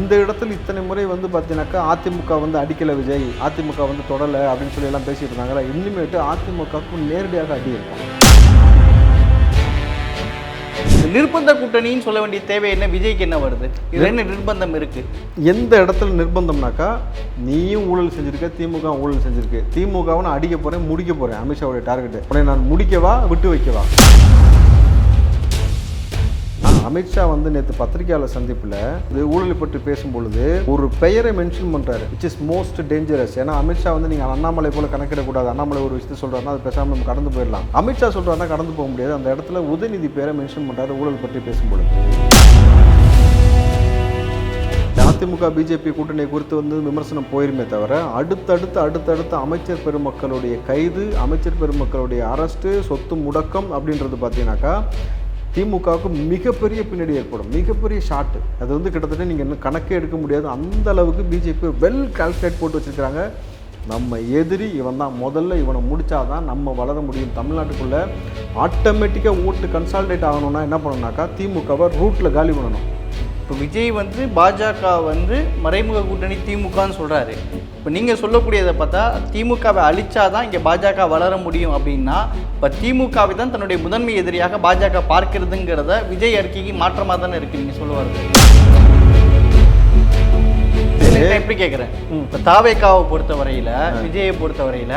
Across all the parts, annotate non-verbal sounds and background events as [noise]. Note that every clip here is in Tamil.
இந்த இடத்துல இத்தனை முறை வந்து பார்த்தீங்கன்னாக்கா அதிமுக வந்து அடிக்கல விஜய் அதிமுக வந்து தொடலை அப்படின்னு சொல்லி எல்லாம் பேசிட்டு இருந்தாங்களா இனிமேட்டு அதிமுகவுக்கும் நேரடியாக அடி இருக்கும். நிர்பந்த கூட்டணின்னு சொல்ல வேண்டிய தேவை என்ன? விஜய்க்கு என்ன வருது? இது என்ன நிர்பந்தம் இருக்கு? எந்த இடத்துல நிர்பந்தம்னாக்கா நீயும் ஊழல் செஞ்சிருக்க திமுக ஊழல் செஞ்சிருக்கு. திமுகவை நான் அடிக்க போறேன் முடிக்க போறேன் அமித்ஷாவுடைய டார்கெட் உடனே நான் முடிக்கவா விட்டு வைக்கவா? அமித்ஷா வந்து நேற்று பத்திரிகையாளர் சந்திப்பில் இது ஊழலை பற்றி பேசும் பொழுது ஒரு பெயரை மென்ஷன் பண்ணுறாரு விச் இஸ் மோஸ்ட் டேஞ்சரஸ் ஏன்னா அமித்ஷா வந்து நீங்கள் அண்ணாமலை போல கணக்கிடக்கூடாது அண்ணாமலை ஒரு விஷயத்தை சொல்கிறாருன்னா அது பேசாமல் நம்ம கடந்து போயிடலாம். அமித்ஷா சொல்றாருன்னா கடந்து போக முடியாது. அந்த இடத்துல உதயநிதி பேரை மென்ஷன் பண்ணுறாரு ஊழல் பற்றி பேசும்பொழுது. அதிமுக பிஜேபி கூட்டணி குறித்து வந்து விமர்சனம் போயிருமே தவிர அடுத்தடுத்து அடுத்தடுத்து அமைச்சர் பெருமக்களுடைய கைது அமைச்சர் பெருமக்களுடைய அரஸ்ட்டு சொத்து முடக்கம் அப்படின்றது பார்த்தீங்கன்னாக்கா திமுகவுக்கு மிகப்பெரிய பின்னாடி ஏற்படும். மிகப்பெரிய ஷாட்டு அது வந்து கிட்டத்தட்ட நீங்கள் இன்னும் கணக்கே எடுக்க முடியாது. அந்த அளவுக்கு பிஜேபி வெல் கால்குலேட் போட்டு வச்சுருக்காங்க நம்ம எதிரி இவன் தான். முதல்ல இவனை முடித்தாதான் நம்ம வளர முடியும். தமிழ்நாட்டுக்குள்ளே ஆட்டோமேட்டிக்காக ஓட்டு கன்சால்டேட் ஆகணும்னா என்ன பண்ணணும்னாக்கா திமுகவை ரூட்டில் காலி பண்ணணும். இப்போ விஜய் வந்து பாஜக வந்து மறைமுக கூட்டணி திமுகன்னு சொல்றாரு. இப்போ நீங்க சொல்லக்கூடியதை பார்த்தா திமுகவை அழிச்சாதான் இங்கே பாஜக வளர முடியும் அப்படின்னா இப்போ திமுகவை தான் தன்னுடைய முதன்மை எதிரியாக பாஜக பார்க்கிறதுங்கிறத விஜய் அறிக்கைக்கு மாற்றமாக தானே இருக்கு நீங்க சொல்ல வர்றது? நான் எப்படி கேட்குறேன் இப்போ தாவேக்காவை பொறுத்த வரையில விஜயை பொறுத்த வரையில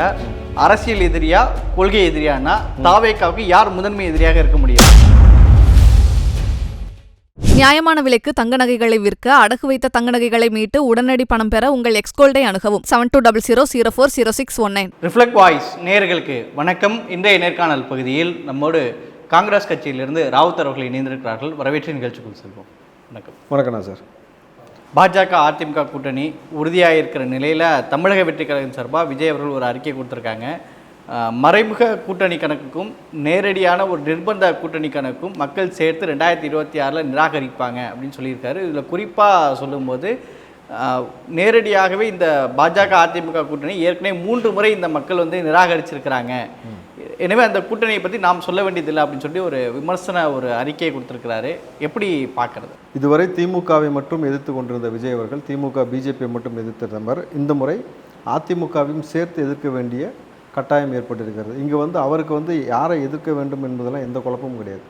அரசியல் எதிரியா கொள்கை எதிரியானா தாவேக்காவுக்கு யார் முதன்மை எதிரியாக இருக்க முடியும்? நியாயமான விலைக்கு தங்க நகைகளை விற்க அடகு வைத்த தங்க நகைகளை மீட்டு உடனடி பணம் பெற உங்கள் எக்ஸ்கோல்டை அணுகவும். Seven two double zero zero four zero six one nine reflect voice நேயர்களுக்கு வணக்கம். இன்றைய நேர்காணல் பகுதியில் நம்மோடு காங்கிரஸ் கட்சியிலிருந்து ராவுத் அவர்கள் இணைந்திருக்கிறார்கள். வரவேற்று நிகழ்ச்சிக்குள் செல்வோம். வணக்கம். வணக்கண்ணா சார். பாஜக அதிமுக கூட்டணி உறுதியாக இருக்கிற நிலையில் தமிழக வெற்றி கழகம் சார்பாக விஜய் அவர்கள் ஒரு அறிக்கை கொடுத்துருக்காங்க. மறைமுக கூட்டணி கணக்குக்கும் நேரடியான ஒரு நிர்பந்த கூட்டணி கணக்கும் மக்கள் சேர்த்து ரெண்டாயிரத்தி இருபத்தி ஆறில் நிராகரிப்பாங்க அப்படின்னு சொல்லியிருக்காரு. இதில் குறிப்பாக சொல்லும்போது நேரடியாகவே இந்த பாஜக அதிமுக கூட்டணி ஏற்கனவே மூன்று முறை இந்த மக்கள் வந்து நிராகரிச்சிருக்கிறாங்க. எனவே அந்த கூட்டணியை பற்றி நாம் சொல்ல வேண்டியதில்லை அப்படின்னு சொல்லி ஒரு விமர்சன ஒரு அறிக்கையை கொடுத்துருக்கிறாரு. எப்படி பார்க்கறது? இதுவரை திமுகவை மட்டும் எதிர்த்து கொண்டிருந்த விஜய் அவர்கள் திமுக பிஜேபியை மட்டும் எதிர்த்திருந்தவர் இந்த முறை அதிமுகவையும் சேர்த்து எதிர்க்க வேண்டிய கட்டாயம் ஏற்பட்டிருக்கிறது. இங்கே வந்து அவருக்கு வந்து யாரை எதிர்க்க வேண்டும் என்பதெல்லாம் எந்த குழப்பமும் கிடையாது.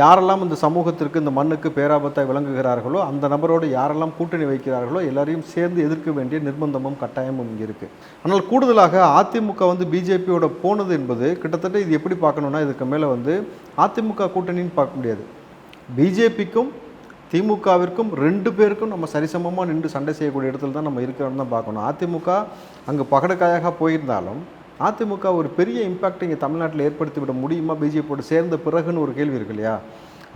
யாரெல்லாம் இந்த சமூகத்திற்கு இந்த மண்ணுக்கு பேராபத்தாய் விளங்குகிறார்களோ அந்த நபரோடு யாரெல்லாம் கூட்டணி வைக்கிறார்களோ எல்லாரையும் சேர்ந்து எதிர்க்க வேண்டிய நிர்பந்தமும் கட்டாயமும் இங்கே இருக்குது ஆனால் கூடுதலாக அதிமுக வந்து பிஜேபியோட போனது என்பது கிட்டத்தட்ட இது எப்படி பார்க்கணுன்னா இதுக்கு மேலே வந்து அதிமுக கூட்டணின்னு பார்க்க முடியாது. பிஜேபிக்கும் திமுகவிற்கும் ரெண்டு பேருக்கும் நம்ம சரிசமமாக நின்று சண்டை செய்யக்கூடிய இடத்துல தான் நம்ம இருக்கிறோம்னு தான் பார்க்கணும். அதிமுக அங்கே பகடக்காயாக போயிருந்தாலும் அதிமுக ஒரு பெரிய இம்பாக்ட் இங்கே தமிழ்நாட்டில் ஏற்படுத்தி விட முடியுமா? பிஜேபியோட சேர்ந்த பிறகுன்னு ஒரு கேள்வி இருக்கு இல்லையா?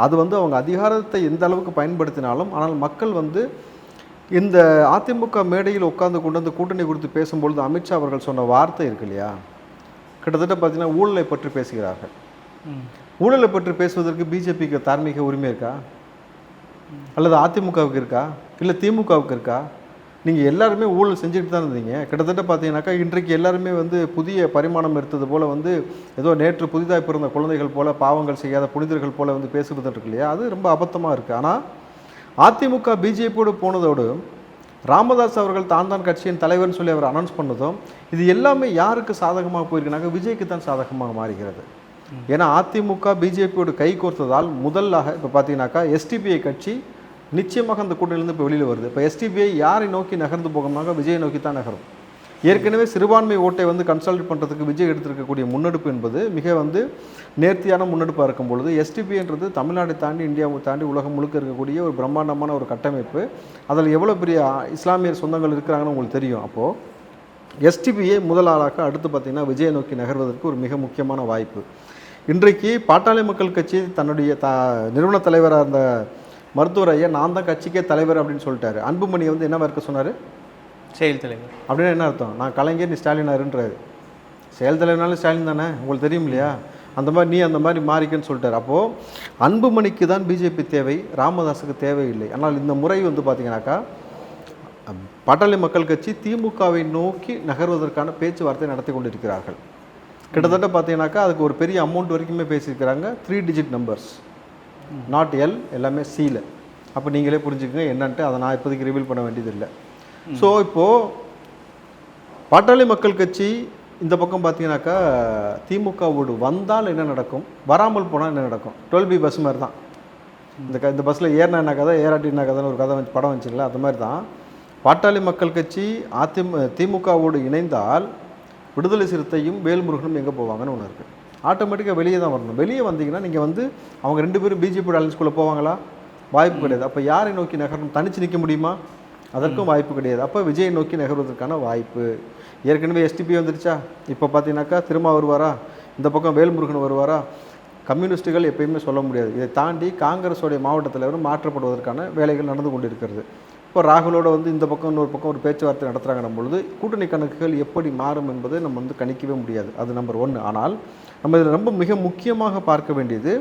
அது வந்து அவங்க அதிகாரத்தை எந்த அளவுக்கு பயன்படுத்தினாலும் ஆனால் மக்கள் வந்து இந்த அதிமுக மேடையில் உட்கார்ந்து கொண்டு வந்து கூட்டணி குறித்து பேசும்பொழுது அமித்ஷா அவர்கள் சொன்ன வார்த்தை இருக்கு இல்லையா? கிட்டத்தட்ட பார்த்தீங்கன்னா ஊழலை பற்றி பேசுகிறார்கள். ஊழலை பற்றி பேசுவதற்கு பிஜேபிக்கு தார்மீக உரிமை இருக்கா? அல்லது அதிமுகவுக்கு இருக்கா? இல்லை திமுகவுக்கு இருக்கா? நீங்கள் எல்லாருமே ஊழல் செஞ்சுட்டு தான் இருந்தீங்க. கிட்டத்தட்ட பார்த்தீங்கன்னாக்கா இன்றைக்கு எல்லாருமே வந்து புதிய பரிமாணம் எடுத்தது போல் வந்து ஏதோ நேற்று புதிதாக பிறந்த குழந்தைகள் போல பாவங்கள் செய்யாத புனிதர்கள் போல வந்து பேசுகிறது இருக்கு இல்லையா? அது ரொம்ப அபத்தமாக இருக்குது ஆனால் அதிமுக பிஜேபியோடு போனதோடு ராமதாஸ் அவர்கள் தான் தான் கட்சியின் தலைவர்னு சொல்லி அவர் அனௌன்ஸ் பண்ணதும் இது எல்லாமே யாருக்கு சாதகமாக போயிருக்குனாக்க விஜய்க்கு தான் சாதகமாக மாறுகிறது. ஏன்னா அதிமுக பிஜேபியோடு கை கோர்த்ததால் முதலாக இப்போ பார்த்தீங்கன்னாக்கா எஸ்டிபிஐ கட்சி நிச்சயமாக அந்த கூட்டணியிலேருந்து இப்போ வெளியில் வருது. இப்போ எஸ்டிபிஐ யாரை நோக்கி நகர்ந்து போகணும்னாக்க விஜயை நோக்கி தான் நகரும். ஏற்கனவே சிறுபான்மை ஓட்டை வந்து கன்சல்ட் பண்ணுறதுக்கு விஜய் எடுத்திருக்கக்கூடிய முன்னெடுப்பு என்பது மிக வந்து நேர்த்தியான முன்னெடுப்பாக இருக்கும் பொழுது எஸ்டிபின்றது தமிழ்நாட்டை தாண்டி இந்தியாவை தாண்டி உலகம் முழுக்க இருக்கக்கூடிய ஒரு பிரம்மாண்டமான ஒரு கட்டமைப்பு. அதில் எவ்வளோ பெரிய இஸ்லாமியர் சொந்தங்கள் இருக்கிறாங்கன்னு உங்களுக்கு தெரியும். அப்போது எஸ்டிபியை முதல் ஆளாக அடுத்து பார்த்தீங்கன்னா விஜயை நோக்கி நகர்வதற்கு ஒரு மிக முக்கியமான வாய்ப்பு. இன்றைக்கு பாட்டாளி மக்கள் கட்சி தன்னுடைய த நிறுவன தலைவராக இருந்த மருத்துவர் ஐயா நான் தான் கட்சிக்கே தலைவர் அப்படின்னு சொல்லிட்டாரு. அன்புமணி வந்து என்ன இருக்க சொன்னார்? செயல் தலைவர். அப்படின்னு என்ன அர்த்தம்? நான் கலைஞர் நீ ஸ்டாலினாருன்றாரு செயல் தலைவனாலும் ஸ்டாலின் தானே? உங்களுக்கு தெரியும் இல்லையா? அந்த மாதிரி நீ அந்த மாதிரி மாறிக்கன்னு சொல்லிட்டாரு. அப்போது அன்புமணிக்கு தான் பிஜேபி தேவை ராமதாஸுக்கு தேவையில்லை. ஆனால் இந்த முறை வந்து பார்த்தீங்கன்னாக்கா பாட்டாளி மக்கள் கட்சி திமுகவை நோக்கி நகர்வதற்கான பேச்சுவார்த்தை நடத்தி கொண்டிருக்கிறார்கள். கிட்டத்தட்ட பார்த்தீங்கன்னாக்கா அதுக்கு ஒரு பெரிய அமௌண்ட் வரைக்குமே பேசியிருக்கிறாங்க த்ரீ டிஜிட் நம்பர்ஸ் நாட் எல் எல்லாமே சியில் அப்போ நீங்களே புரிஞ்சுக்கங்க என்னன்ட்டு அதை நான் இப்போதைக்கு ரிவீல் பண்ண வேண்டியதில்லை. ஸோ இப்போது பாட்டாளி மக்கள் கட்சி இந்த பக்கம் பார்த்தீங்கன்னாக்கா திமுகவோடு வந்தால் என்ன நடக்கும்? வராமல் போனால் என்ன நடக்கும்? டுவெல் பி பஸ் மாதிரி தான் இந்த க இந்த பஸ்ஸில் ஏறினா என்ன கதை? ஏறாட்டி என்ன கதைன்னு ஒரு கதை வந்து படம் வந்துச்சுங்களா அது மாதிரி தான் பாட்டாளி மக்கள் கட்சி அதிமு திமுகவோடு இணைந்தால் விடுதலை சிறுத்தையும் வேல்முருகனும் எங்கே போவாங்கன்னு ஒன்று இருக்குது ஆட்டோமேட்டிக்காக வெளியே தான் வரணும். வெளியே வந்தீங்கன்னா நீங்கள் வந்து அவங்க ரெண்டு பேரும் பிஜேபி அலைன்ஸ்குள்ளே போவாங்களா? வாய்ப்பு கிடையாது. அப்போ யாரை நோக்கி நகரணும்? தனிச்சு நிற்க முடியுமா? அதற்கும் வாய்ப்பு கிடையாது. அப்போ விஜயை நோக்கி நகர்வதற்கான வாய்ப்பு. ஏற்கனவே எஸ்டிபி வந்துருச்சா? இப்போ பார்த்தீங்கன்னாக்கா திரும்ப வருவாரா? இந்த பக்கம் வேல்முருகன் வருவாரா? கம்யூனிஸ்ட்டுகள் எப்பயுமே சொல்ல முடியாது. இதை தாண்டி காங்கிரஸோடைய மாவட்ட தலைவர் மாற்றப்படுவதற்கான வேலைகள் நடந்து கொண்டிருக்கிறது. இப்போ ராகுலோட வந்து இந்த பக்கம் இன்னொரு பக்கம் ஒரு பேச்சுவார்த்தை நடத்துகிறாங்க பொழுது கூட்டணி கணக்குகள் எப்படி மாறும் என்பதை நம்ம வந்து கணிக்கவே முடியாது. அது நம்பர் ஒன்று ஆனால் நம்ம இதில் ரொம்ப மிக முக்கியமாக பார்க்க வேண்டியது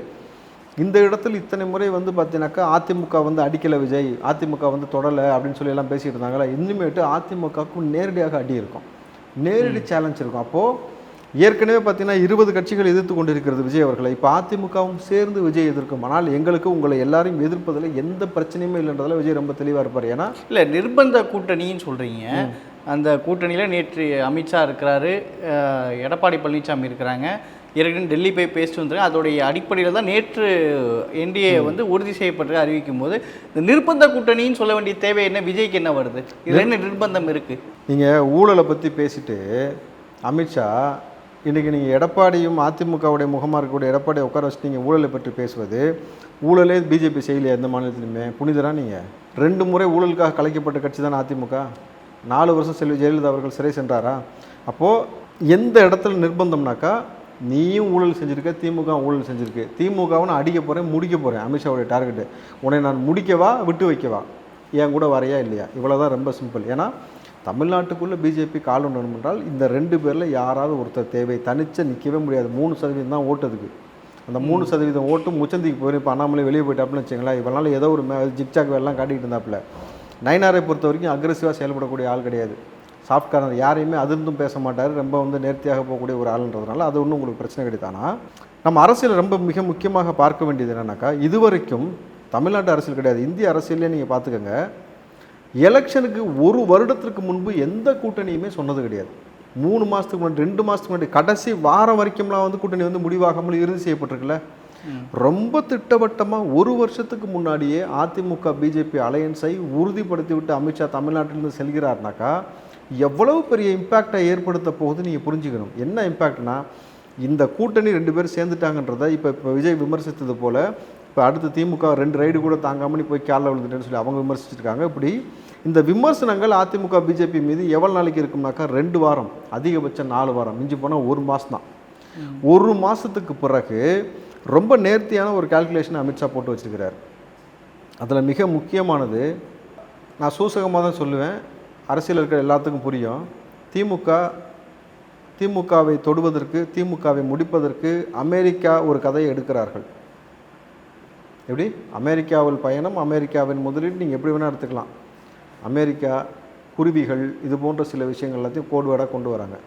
இந்த இடத்துல இத்தனை முறை வந்து பார்த்தீங்கன்னாக்கா அதிமுக வந்து அடிக்கலை விஜய் அதிமுக வந்து தொடலை அப்படின்னு சொல்லி எல்லாம் பேசிட்டு இருந்தாங்களா இனிமேட்டு அதிமுகவுக்கும் நேரடியாக அடி இருக்கும். நேரடி சேலஞ்ச் இருக்கும். அப்போது ஏற்கனவே பார்த்தீங்கன்னா இருபது கட்சிகள் எதிர்த்து கொண்டிருக்கிறது விஜய் அவர்களை. இப்போ அதிமுகவும் சேர்ந்து விஜய் எதிர்க்கும். ஆனால் எங்களுக்கு உங்களை எல்லாரையும் எதிர்ப்பதில் எந்த பிரச்சனையுமே இல்லைன்றதுல விஜய் ரொம்ப தெளிவாக இருப்பார். ஏன்னா இல்லை நிர்பந்த கூட்டணின்னு சொல்கிறீங்க அந்த கூட்டணியில் நேற்று அமித்ஷா இருக்கிறாரு எடப்பாடி பழனிசாமி இருக்கிறாங்க. ஏற்கனவே டெல்லி போய் பேசிட்டு வந்துருங்க அதோடைய அடிப்படையில் தான் நேற்று என்டிஏ வந்து உறுதி செய்யப்பட்டு அறிவிக்கும் போது இந்த நிர்பந்த கூட்டணின்னு சொல்ல வேண்டிய தேவை என்ன? விஜய்க்கு என்ன வருது? இதில் என்ன நிர்பந்தம் இருக்குது நீங்கள் ஊழலை பற்றி பேசிட்டு அமித்ஷா இன்றைக்கி நீங்கள் எடப்பாடியும் அதிமுகவுடைய முகமாக இருக்கக்கூடிய எடப்பாடியை உட்கார வச்சு நீங்கள் ஊழலை பற்றி பேசுவது ஊழலே பிஜேபி செய்யலையா எந்த மாநிலத்திலுமே? புனிதரா நீங்கள் ரெண்டு முறை ஊழலுக்காக கலைக்கப்பட்ட கட்சி தான் அதிமுக? நாலு வருஷம் செல்வி ஜெயலலிதா அவர்கள் சிறை சென்றாரா? அப்போது எந்த இடத்துல நிர்பந்தம்னாக்கா நீயும் ஊழல் செஞ்சுருக்க திமுக ஊழல் செஞ்சுருக்கு. திமுகவை நான் அடிக்க போகிறேன் முடிக்க போகிறேன் அமித்ஷாவுடைய டார்கெட்டு உன்னை நான் முடிக்கவா விட்டு வைக்கவா? என் கூட வரையா இல்லையா? இவ்வளோ தான் ரொம்ப சிம்பிள் ஏன்னா தமிழ்நாட்டுக்குள்ளே பிஜேபி கால் ஒன்று என்றால் இந்த ரெண்டு பேரில் யாராவது ஒருத்தர் தேவை. தனிச்சு நிற்கவே முடியாது. மூணு சதவீதம் தான் ஓட்டுதுக்கு அந்த மூணு சதவீதம் ஓட்டும் முச்சந்திக்கு போயிடும் இப்போ அண்ணாமலை வெளியே போயிட்டாப்புன்னு வச்சுங்களேன் இவனால ஏதோ ஒரு மே ஜிக்ஜாக் வேலைலாம் காட்டிகிட்டு இருந்தாப்புல நைனாரை பொறுத்த வரைக்கும் அக்ரெசிவாக செயல்படக்கூடிய ஆள் கிடையாது. சாஃப்ட் கார்னர் யாரையுமே அதிர்ந்தும் பேச மாட்டார். ரொம்ப வந்து நேர்த்தியாக போகக்கூடிய ஒரு ஆளுன்றதுனால அது ஒன்றும் உங்களுக்கு பிரச்சனை கிடையாது. ஆனால் நம்ம அரசியல் ரொம்ப மிக முக்கியமாக பார்க்க வேண்டியது என்னன்னாக்கா இதுவரைக்கும் தமிழ்நாட்டு அரசியல் கிடையாது. இந்திய அரசியலே நீங்கள் பார்த்துக்கோங்க. எலெக்ஷனுக்கு ஒரு வருடத்திற்கு முன்பு எந்த கூட்டணியுமே சொன்னது கிடையாது. மூணு மாதத்துக்கு முன்னாடி ரெண்டு மாதத்துக்கு முன்னாடி கடைசி வாரம் வரைக்கும்லாம் வந்து கூட்டணி வந்து முடிவாகாமல் இறுதி செய்யப்பட்டிருக்குல்ல. ரொம்ப திட்டவட்டமாக ஒரு வருஷத்துக்கு முன்னாடியே அதிமுக பிஜேபி அலையன்ஸை உறுதிப்படுத்தி விட்டு அமித்ஷா தமிழ்நாட்டிலிருந்து செல்கிறார்னாக்கா எவ்வளவு பெரிய இம்பேக்டை ஏற்படுத்த போகுது நீங்கள் புரிஞ்சுக்கணும். என்ன இம்பேக்ட்னா இந்த கூட்டணி ரெண்டு பேரும் சேர்ந்துட்டாங்கன்றதை இப்போ இப்போ விஜய் விமர்சித்தது போல் இப்போ அடுத்து திமுக ரெண்டு ரைடு கூட தாங்காமல் நீ போய் கேரளா விழுந்துட்டேன்னு சொல்லி அவங்க விமர்சிச்சிருக்காங்க. இப்படி இந்த விமர்சனங்கள் அதிமுக பிஜேபி மீது எவ்வளோ நாளைக்கு இருக்கும்னாக்கா ரெண்டு வாரம் அதிகபட்சம் நாலு வாரம் மிஞ்சி போனால் ஒரு மாதம் தான். ஒரு மாதத்துக்கு பிறகு ரொம்ப நேர்த்தியான ஒரு கால்குலேஷன் அமித்ஷா போட்டு வச்சிருக்கிறார். அதில் மிக முக்கியமானது நான் சூசகமாக தான் சொல்லுவேன் அரசியல் இருக்கிற எல்லாத்துக்கும் புரியும். திமுக திமுகவை தொடுவதற்கு திமுகவை முடிப்பதற்கு அமெரிக்கா ஒரு கதையை எடுக்கிறார்கள். எப்படி? அமெரிக்காவில் பயணம் அமெரிக்காவின் முதலீடு நீங்கள் எப்படி வேணால் எடுத்துக்கலாம். அமெரிக்கா குருவிகள் இது போன்ற சில விஷயங்கள் எல்லாத்தையும் கோடுவேடாக கொண்டு வராங்க.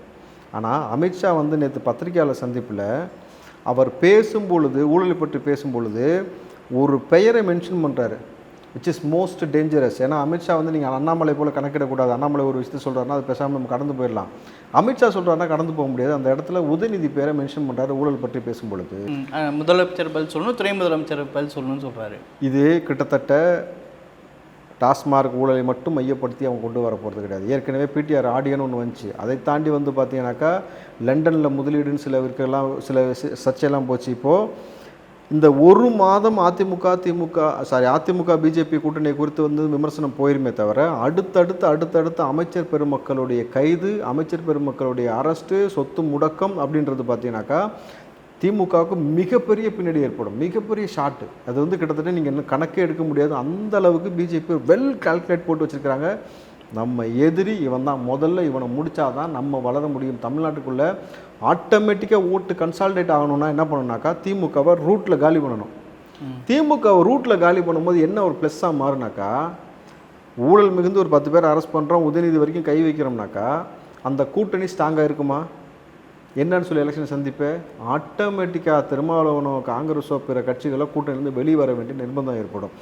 ஆனால் அமித்ஷா வந்து நேற்று பத்திரிகையாளர் சந்திப்பில் அவர் பேசும் பொழுது ஊழலை பற்றி பேசும் பொழுது ஒரு பெயரை மென்ஷன் பண்ணுறாரு விச் இஸ் மோஸ்ட் டேஞ்சரஸ் ஏன்னா அமித்ஷா வந்து நீங்கள் அண்ணாமலை போல் கணக்கிடக்கூடாது. அண்ணாமலை ஒரு விஷயத்தை சொல்கிறாருன்னா அது பேசாமல் நம்ம கடந்து போயிடலாம். அமித்ஷா சொல்கிறாருன்னா கடந்து போக முடியாது. அந்த இடத்துல உதயநிதி பேரை மென்ஷன் பண்ணுறாரு ஊழல் பற்றி பேசும் பொழுது முதலமைச்சர் பதில் சொல்லணும் துணை முதலமைச்சர் பதில் சொல்லணும்னு சொல்கிறாரு இது கிட்டத்தட்ட டாஸ்மார்க் ஊழலை மட்டும் மையப்படுத்தி அவங்க கொண்டு வர போகிறது கிடையாது. ஏற்கனவே பிடிஆர் ஆடியோன்னு ஒன்று வந்துச்சு. அதை தாண்டி வந்து பார்த்தீங்கன்னாக்கா லண்டனில் முதலீடுன்னு சில இருக்கலாம் சில சர்ச்சையெல்லாம் போச்சு. இப்போது இந்த ஒரு மாதம் அதிமுக திமுக சாரி அதிமுக பிஜேபி கூட்டணி குறித்து வந்து விமர்சனம் போயிருமே தவிர அடுத்தடுத்து அடுத்தடுத்து அமைச்சர் பெருமக்களுடைய கைது அமைச்சர் பெருமக்களுடைய அரஸ்ட்டு சொத்து முடக்கம் அப்படின்றது பார்த்தீங்கன்னாக்கா திமுகவுக்கு மிகப்பெரிய பின்னாடி ஏற்படும். மிகப்பெரிய ஷாட்டு அது வந்து கிட்டத்தட்ட நீங்கள் இன்னும் கணக்கே எடுக்க முடியாது. அந்த அளவுக்கு பிஜேபி வெல் கால்குலேட் போட்டு வச்சுருக்கிறாங்க. நம்ம எதிரி இவன் தான் முதல்ல இவனை முடிச்சாதான் நம்ம வளர முடியும். தமிழ்நாட்டுக்குள்ளே ஆட்டோமேட்டிக்காக ஓட்டு கன்சால்டேட் ஆகணும்னா என்ன பண்ணணும்னாக்கா திமுகவை ரூட்டில் காலி பண்ணணும். திமுகவை ரூட்டில் காலி பண்ணும்போது என்ன ஒரு ப்ளஸ்ஸாக மாறுனாக்கா ஊழல் மிகுந்து ஒரு பத்து பேர் அரெஸ்ட் பண்ணுறோம் உதயநிதி வரைக்கும் கை வைக்கிறோம்னாக்கா அந்த கூட்டணி ஸ்ட்ராங்காக இருக்குமா? என்னன்னு சொல்லி எலெக்ஷன் சந்திப்பு ஆட்டோமேட்டிக்காக திருமாவளவனோ காங்கிரஸோ பிற கட்சிகளோ கூட்டணியிலிருந்து வெளியே வர வேண்டிய நிர்பந்தம் ஏற்படும்.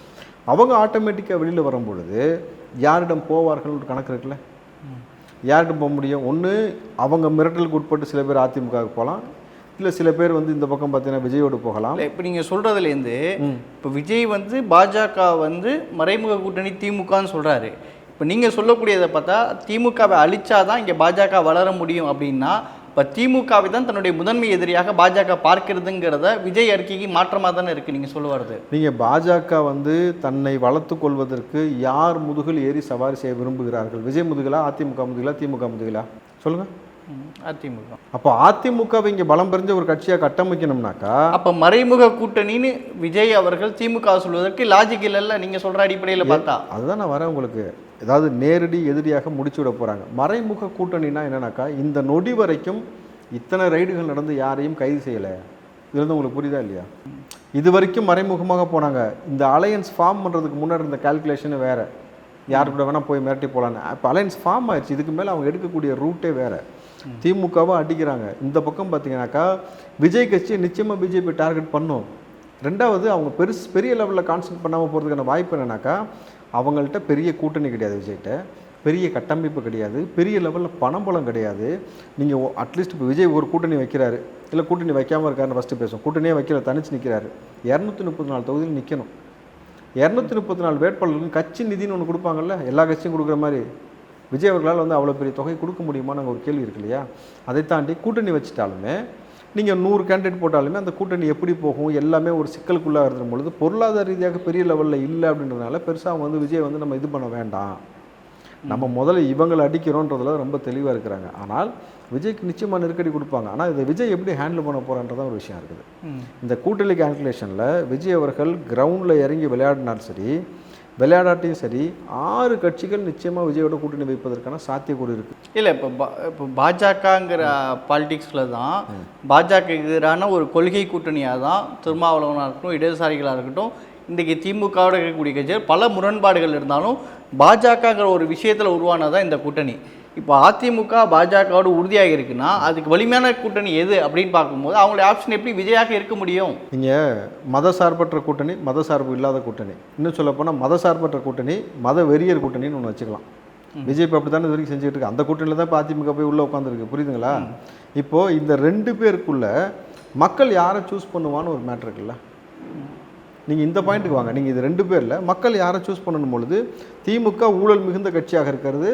அவங்க ஆட்டோமேட்டிக்காக வெளியில் வரும் பொழுது யாரிடம் போவார்கள் ஒரு கணக்கு இருக்குல்ல? யார்கிட்ட போக முடியும்? ஒன்று அவங்க மிரட்டலுக்கு உட்பட்டு சில பேர் அதிமுகவுக்கு போகலாம். இல்லை சில பேர் வந்து இந்த பக்கம் பார்த்தீங்கன்னா விஜயோடு போகலாம். இப்போ நீங்கள் சொல்கிறதுலேருந்து இப்போ விஜய் வந்து பாஜக வந்து மறைமுக கூட்டணி திமுகன்னு சொல்கிறாரு இப்போ நீங்கள் சொல்லக்கூடியதை பார்த்தா திமுகவை அழிச்சாதான் இங்கே பாஜக வளர முடியும் அப்படின்னா இப்போ திமுகவை தான் தன்னுடைய முதன்மை எதிரியாக பாஜக பார்க்கிறதுங்கிறத விஜய் அறிக்கைக்கு மாற்றமாக தானே இருக்குது நீங்கள் சொல்ல வர்றது? நீங்கள் பாஜக வந்து தன்னை வளர்த்து கொள்வதற்கு யார் முதுகில் ஏறி சவாரி செய்ய விரும்புகிறார்கள்? விஜய் முதுகலா அதிமுக முதுகலா திமுக முதுகலா? சொல்லுங்கள் அதிமுக. அப்போ அதிமுகவை இங்கே பலம் பெறிஞ்ச ஒரு கட்சியாக கட்டமைக்கணும்னாக்கா அப்போ மறைமுக கூட்டணின்னு விஜய் அவர்கள் திமுக சொல்வதற்கு லாஜிக் இல்லைல்ல நீங்கள் சொல்கிற அடிப்படையில் பார்த்தா. அதுதான் நான் வரேன் உங்களுக்கு. ஏதாவது நேரடி எதிரியாக முடிச்சு விட போகிறாங்க மறைமுக கூட்டணினா என்னன்னாக்கா இந்த நொடி வரைக்கும் இத்தனை ரைடுகள் நடந்து யாரையும் கைது செய்யலை. இது வந்து உங்களுக்கு புரியுதா இல்லையா? இது வரைக்கும் மறைமுகமாக போனாங்க. இந்த அலையன்ஸ் ஃபார்ம் பண்ணுறதுக்கு முன்னாடி இருந்த கால்குலேஷனு வேறு. யார் கூட வேணால் போய் மிரட்டி போகலான்னு இப்போ அலையன்ஸ் ஃபார்ம் ஆயிடுச்சு. இதுக்கு மேலே அவங்க எடுக்கக்கூடிய ரூட்டே வேறு. திமுகவும் அடிக்கிறாங்க. இந்த பக்கம் பார்த்தீங்கன்னாக்கா விஜய் கட்சியை நிச்சயமாக பிஜேபி டார்கெட் பண்ணும். ரெண்டாவது அவங்க பெருசு பெரிய லெவலில் கான்சென்ட் பண்ணாமல் போகிறதுக்கான வாய்ப்பு என்னன்னாக்கா அவங்கள்ட்ட பெரிய கூட்டணி கிடையாது விஜய்கிட்ட. பெரிய கட்டமைப்பு கிடையாது. பெரிய லெவலில் பணம் பலம் கிடையாது. நீங்கள் அட்லீஸ்ட் இப்போ விஜய் ஒரு கூட்டணி வைக்கிறாரு. இல்லை கூட்டணி வைக்காமல் இருக்காருன்னு ஃபஸ்ட்டு பேசுவோம். கூட்டணியே வைக்கல தனிச்சு நிற்கிறாரு இரநூத்தி முப்பத்தி நாலு தொகுதியில் நிற்கணும் இரநூத்தி முப்பத்தி நாலு வேட்பாளர்களுக்கு கட்சி நிதின்னு ஒன்று கொடுப்பாங்கல்ல எல்லா கட்சியும் கொடுக்குற மாதிரி. விஜய் அவர்களால் வந்து அவ்வளோ பெரிய தொகை கொடுக்க முடியுமான்னு ஒரு கேள்வி இருக்கு இல்லையா? அதை தாண்டி கூட்டணி வச்சுட்டாலுமே நீங்கள் நூறு கேண்டிடேட் போட்டாலுமே அந்த கூட்டணி எப்படி போகும்? எல்லாமே ஒரு சிக்கலுக்குள்ளாக இருக்கும் பொழுது பொருளாதார ரீதியாக பெரிய லெவலில் இல்லை அப்படின்றதுனால பெருசாக வந்து விஜய் வந்து நம்ம இது பண்ண வேண்டாம். நம்ம முதல்ல இவங்களை அடிக்கிறோன்றதுல ரொம்ப தெளிவாக இருக்கிறாங்க. ஆனால் விஜய்க்கு நிச்சயமாக நெருக்கடி கொடுப்பாங்க. ஆனால் இதை விஜய் எப்படி ஹேண்டில் பண்ண போகிறான்றதான் ஒரு விஷயம் இருக்குது. இந்த கூட்டணி கால்குலேஷனில் விஜய் அவர்கள் கிரவுண்டில் இறங்கி விளையாடினாலும் சரி விளையாடாட்டியும் சரி ஆறு கட்சிகள் நிச்சயமாக விஜயோட கூட்டணி வைப்பதற்கான சாத்தியக்கூறு இருக்குது இல்லை இப்போ பா இப்போ பாஜகங்கிற பாலிடிக்ஸில் தான் பாஜக எதிரான ஒரு கொள்கை கூட்டணியாக தான் திருமாவளவனாக இருக்கட்டும் இடதுசாரிகளாக இருக்கட்டும் இன்றைக்கி திமுகவோட இருக்கக்கூடிய கட்சிகள் பல முரண்பாடுகள் இருந்தாலும் பாஜகங்கிற ஒரு விஷயத்தில் உருவானதான் இந்த கூட்டணி. இப்போ அதிமுக பாஜகவோட உறுதியாக இருக்குன்னா அதுக்கு வலிமையான கூட்டணி எது அப்படின்னு பார்க்கும்போது அவங்களுடைய ஆப்ஷன் எப்படி விஜயாக இருக்க முடியும்? நீங்கள் மத சார்பற்ற கூட்டணி மத சார்பு இல்லாத கூட்டணி. இன்னும் சொல்லப்போனால் மத சார்பற்ற கூட்டணி மத வெறியர் கூட்டணின்னு ஒன்று வச்சுக்கலாம். பிஜேபி அப்படி தானே இது வரைக்கும் செஞ்சுட்டு இருக்கு. அந்த கூட்டணியில் தான் இப்போ அதிமுக போய் உள்ளே உட்காந்துருக்கு புரியுதுங்களா? இப்போது இந்த ரெண்டு பேருக்குள்ள மக்கள் யாரை சூஸ் பண்ணுவான்னு ஒரு மேட்ரு இருக்குல்ல? நீங்கள் இந்த பாயிண்ட்டுக்கு வாங்க. நீங்கள் இது ரெண்டு பேரில் மக்கள் யாரை சூஸ் பண்ணணும் பொழுது திமுக ஊழல் மிகுந்த கட்சியாக இருக்கிறது.